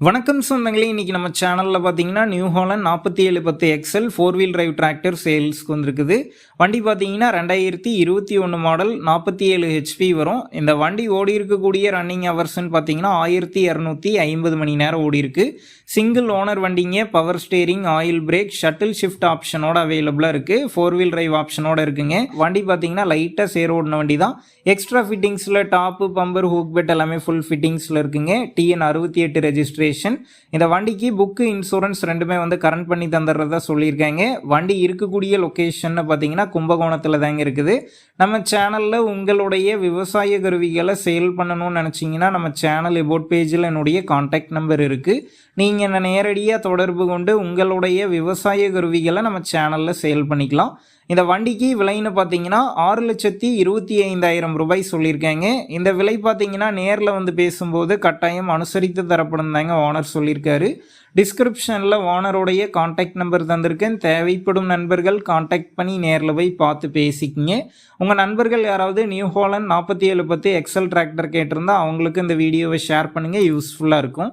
வணக்கம் சொந்தங்களே இன்றைக்கி நம்ம சேனலில் பார்த்தீங்கன்னா நியூ ஹாலண்ட் நாற்பத்தி ஏழு பத்து Excel four wheel drive tractor சேல்ஸ்க்கு வந்திருக்குது. வண்டி பார்த்தீங்கன்னா ரெண்டாயிரத்தி இருபத்தி ஒன்று மாடல் நாற்பத்தி ஏழு ஹெச்பி வரும். இந்த வண்டி ஓடி இருக்கக்கூடிய ரன்னிங் ஹவர்ஸ்ன்னு பார்த்தீங்கன்னா ஆயிரத்தி இரநூத்தி ஐம்பது மணி நேரம் ஓடி இருக்கு. சிங்கிள் ஓனர் வண்டிங்க power steering oil brake shuttle shift ஆப்ஷனோட அவைலபிளாக இருக்குது ஃபோர் வீல் டிரைவ் ஆப்ஷனோட இருக்குங்க. வண்டி பார்த்தீங்கன்னா லைட்டாக சேர் ஓடின வண்டி தான். எக்ஸ்ட்ரா ஃபிட்டிங்ஸில் டாப்பு பம்பர் ஹூக் பெட் எல்லாமே ஃபுல் ஃபிட்டிங்ஸில் இருக்குங்க. டிஎன் அறுபத்தி எட்டு ரெஜிஸ்ட்ரேஷன் இந்த வண்டிக்கு புக்கு இன்சூரன்ஸ் ரெண்டுமே வந்து கரண்ட் பண்ணி தந்துடுறதா சொல்லியிருக்காங்க. வண்டி இருக்கக்கூடிய லொக்கேஷன் பார்த்தீங்கன்னா கும்பகோணத்தில் தாங்க இருக்குது. நம்ம சேனலில் உங்களுடைய விவசாய கருவிகளை சேல் பண்ணணும்னு நினச்சிங்கன்னா நம்ம சேனல் எபோட் பேஜில் என்னுடைய காண்டாக்ட் நம்பர் இருக்குது நீங்கள் என்னை நேரடியாக தொடர்பு கொண்டு உங்களுடைய விவசாய கருவிகளை நம்ம சேனலில் சேல் பண்ணிக்கலாம். இந்த வண்டிக்கு விலைன்னு பார்த்தீங்கன்னா ஆறு லட்சத்தி இருபத்தி ஐந்தாயிரம் ரூபாய் சொல்லியிருக்காங்க. இந்த விலை பார்த்தீங்கன்னா நேரில் வந்து பேசும்போது கட்டாயம் அனுசரித்து தரப்படும் தாங்க ஓனர் சொல்லியிருக்காரு. டிஸ்கிரிப்ஷனில் ஓனருடைய காண்டாக்ட் நம்பர் தந்திருக்கேன். தேவைப்படும் நண்பர்கள் காண்டாக்ட் பண்ணி நேரில் போய் பார்த்து பேசிக்கிங்க. உங்கள் நண்பர்கள் யாராவது நியூ ஹாலண்ட் நாற்பத்தி ஏழு பத்து எக்ஸல் டிராக்டர் கேட்டிருந்தா அவங்களுக்கு இந்த வீடியோவை ஷேர் பண்ணுங்கள் யூஸ்ஃபுல்லாக இருக்கும்.